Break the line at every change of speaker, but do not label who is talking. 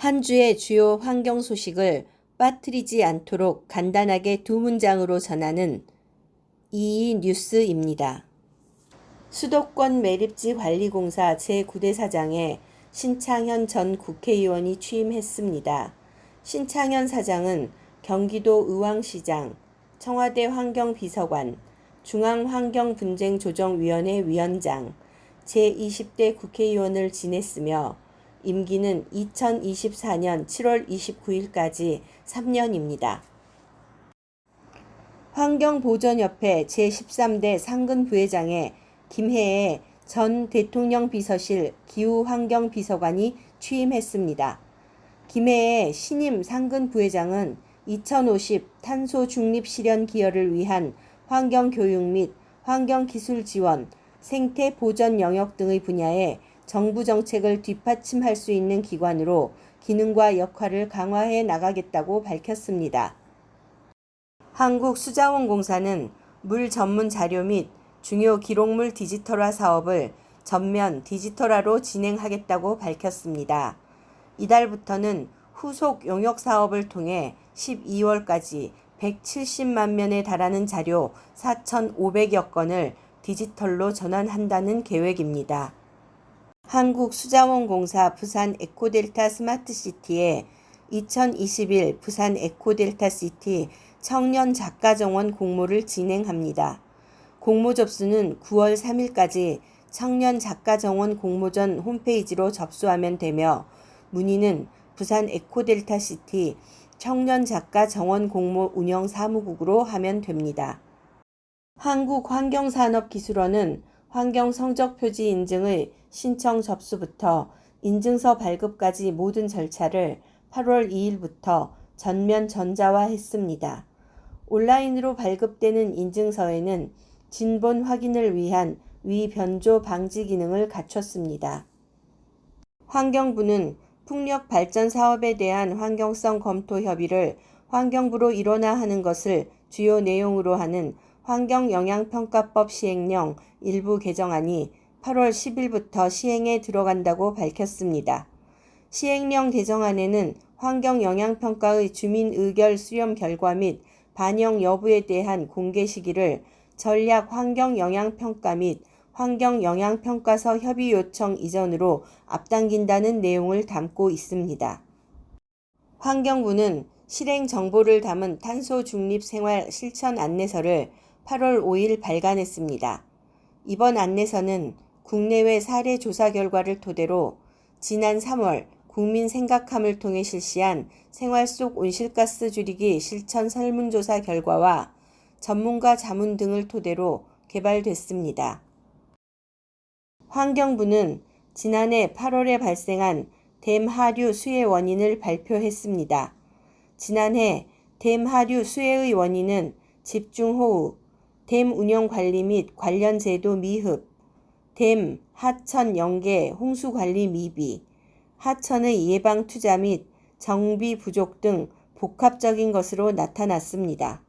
한 주의 주요 환경 소식을 빠뜨리지 않도록 간단하게 두 문장으로 전하는 이이 뉴스입니다. 수도권 매립지 관리공사 제9대 사장에 신창현 전 국회의원이 취임했습니다. 신창현 사장은 경기도 의왕시장, 청와대 환경비서관, 중앙환경분쟁조정위원회 위원장, 제20대 국회의원을 지냈으며 임기는 2024년 7월 29일까지 3년입니다. 환경보전협회 제13대 상근 부회장에 김혜애 전 대통령 비서실 기후환경 비서관이 취임했습니다. 김혜애 신임 상근 부회장은 2050 탄소 중립 실현 기여를 위한 환경 교육 및 환경 기술 지원, 생태 보전 영역 등의 분야에 정부 정책을 뒷받침할 수 있는 기관으로 기능과 역할을 강화해 나가겠다고 밝혔습니다. 한국수자원공사는 물 전문 자료 및 중요 기록물 디지털화 사업을 전면 디지털화로 진행하겠다고 밝혔습니다. 이달부터는 후속 용역 사업을 통해 12월까지 170만 면에 달하는 자료 4,500여 건을 디지털로 전환한다는 계획입니다. 한국수자원공사 부산 에코델타 스마트시티에 2021 부산 에코델타시티 청년 작가정원 공모를 진행합니다. 공모 접수는 9월 3일까지 청년 작가정원 공모전 홈페이지로 접수하면 되며 문의는 부산 에코델타시티 청년 작가 정원 공모 운영 사무국으로 하면 됩니다. 한국환경산업기술원은 환경 성적 표지 인증의 신청 접수부터 인증서 발급까지 모든 절차를 8월 2일부터 전면 전자화했습니다. 온라인으로 발급되는 인증서에는 진본 확인을 위한 위변조 방지 기능을 갖췄습니다. 환경부는 풍력 발전 사업에 대한 환경성 검토 협의를 환경부로 일원화 하는 것을 주요 내용으로 하는 환경영향평가법 시행령 일부 개정안이 8월 10일부터 시행에 들어간다고 밝혔습니다. 시행령 개정안에는 환경영향평가의 주민 의결 수렴 결과 및 반영 여부에 대한 공개 시기를 전략 환경영향평가 및 환경영향평가서 협의 요청 이전으로 앞당긴다는 내용을 담고 있습니다. 환경부는 실행 정보를 담은 탄소 중립 생활 실천 안내서를 8월 5일 발간했습니다. 이번 안내서는 국내외 사례 조사 결과를 토대로 지난 3월 국민 생각함을 통해 실시한 생활 속 온실가스 줄이기 실천 설문조사 결과와 전문가 자문 등을 토대로 개발됐습니다. 환경부는 지난해 8월에 발생한 댐 하류 수해 원인을 발표했습니다. 지난해 댐 하류 수해의 원인은 집중호우, 댐 운영 관리 및 관련 제도 미흡, 댐 하천 연계 홍수 관리 미비, 하천의 예방 투자 및 정비 부족 등 복합적인 것으로 나타났습니다.